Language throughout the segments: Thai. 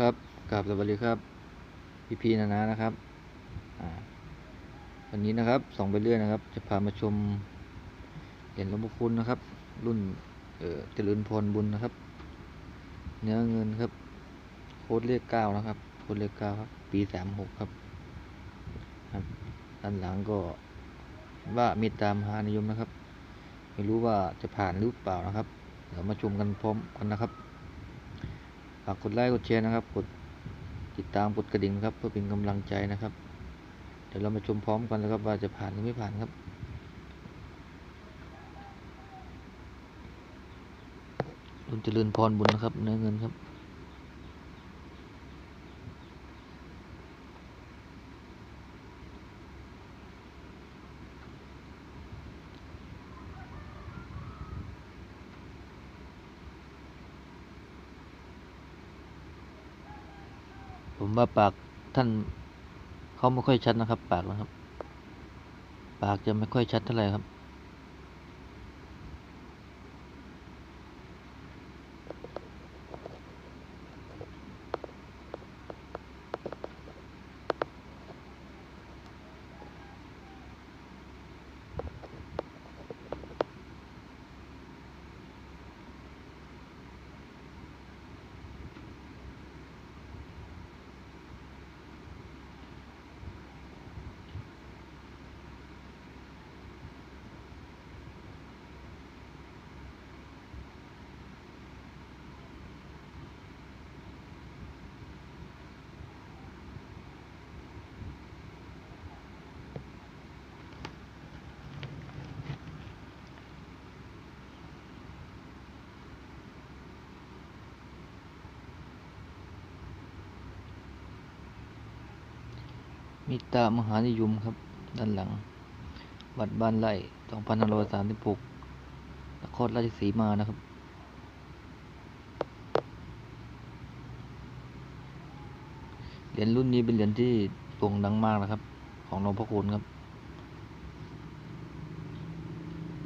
ครับกราบสวัสดีครับพี่พีนานานะครับวันนี้นะครับส่องไปเรื่อยนะครับ จะพามาชมเหรียญหลวงพ่อคุณนะครับ รุ่นเอ่อจริญพรบุญนะครับ เนื้อเงินครับ โค้ดเลขเก้านะครับ โค้ดเลขเก้าครับ ปีสามหกครับครับด้านหลังก็ว่ามีตามหานิยมนะครับ ไม่รู้ว่าจะผ่านหรือเปล่านะครับ เดี๋ยวมาชมกันพร้อมกันนะครับ ฝากกดไลค์กดแชร์นะครับ กดติดตามกดกระดิ่งครับ เพื่อเป็นกำลังใจนะครับ เดี๋ยวเรามาชมพร้อมกันนะครับ ว่าจะผ่านหรือไม่ผ่านครับรุ่นเจริญพรบุญนะครับเนื้อเงินครับ ผมว่าปากท่านเขาไม่ค่อยชัดนะครับ ปากนะครับ ปากจะไม่ค่อยชัดเท่าไหร่ครับ มีตามหานิยมครับ ด้านหลัง วัดบ้านไร่2536นครราชสีมานะครับ เหรียญรุ่นนี้เป็นเหรียญที่โด่งดังมากนะครับ ของหลวงพ่อคูณครับ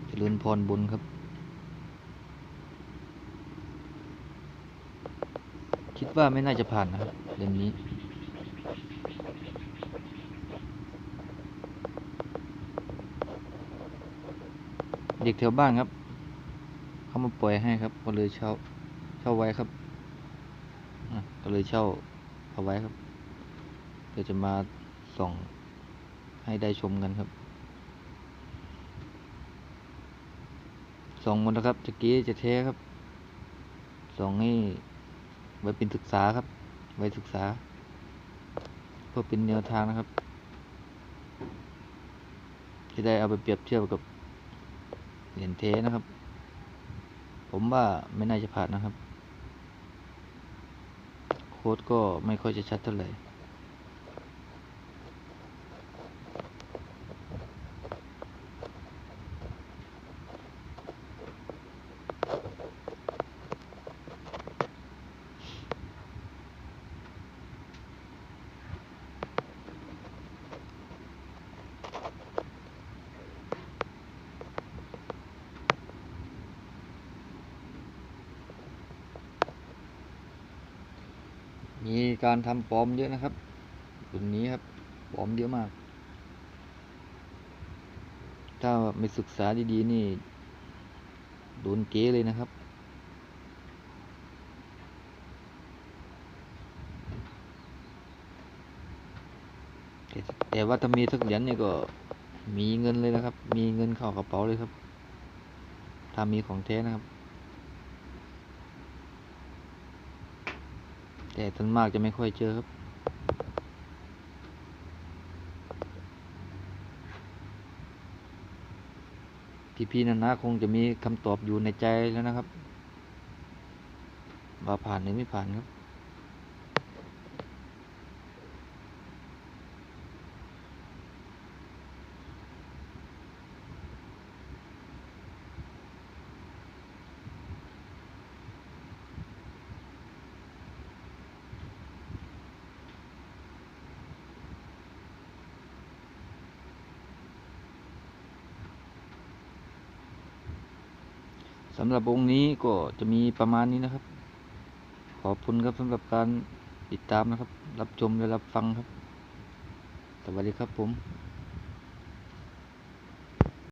เจริญพรบุญครับ คิดว่าไม่น่าจะผ่านนะครับเหรียญนี้ เด็กแถวบ้านครับเขามาปล่อยให้ครับก็เลยเช่าเช่าไว้ครับก็เลยเช่าเอาไว้ครับเพื่อจะมาส่องให้ได้ชมกันครับส่องหมดนะครับจะกี้จะเทครับส่องให้ไว้เป็นศึกษาครับ ไว้ศึกษา เพื่อเป็นแนวทางนะครับ จะได้เอาไปเปรียบเทียบกับ เหรียญเทนะครับ ผมว่าไม่น่าจะผ่านนะครับ โค้ดก็ไม่ค่อยจะชัดเท่าไหร่ มีการทำปลอมเยอะนะครับรุ่นนี้ครับปลอมเยอะมาก ถ้าไม่ศึกษาดีๆนี่โดนเก๋เลยนะครับแต่แต่ว่าถ้ามีสักเหรียญนี่ก็มีเงินเลยนะครับ มีเงินเข้ากระเป๋าเลยครับ ถ้ามีของแท้นะครับ แต่ส่วนมากจะไม่ค่อยเจอครับ พี่ๆนะนะคงจะมีคำตอบอยู่ในใจแล้วนะครับ ว่าผ่านหรือไม่ผ่านครับ สำหรับองค์นี้ก็จะมีประมาณนี้นะครับ ขอบคุณครับสำหรับการติดตามนะครับ รับชมและรับฟังครับ สวัสดีครับผม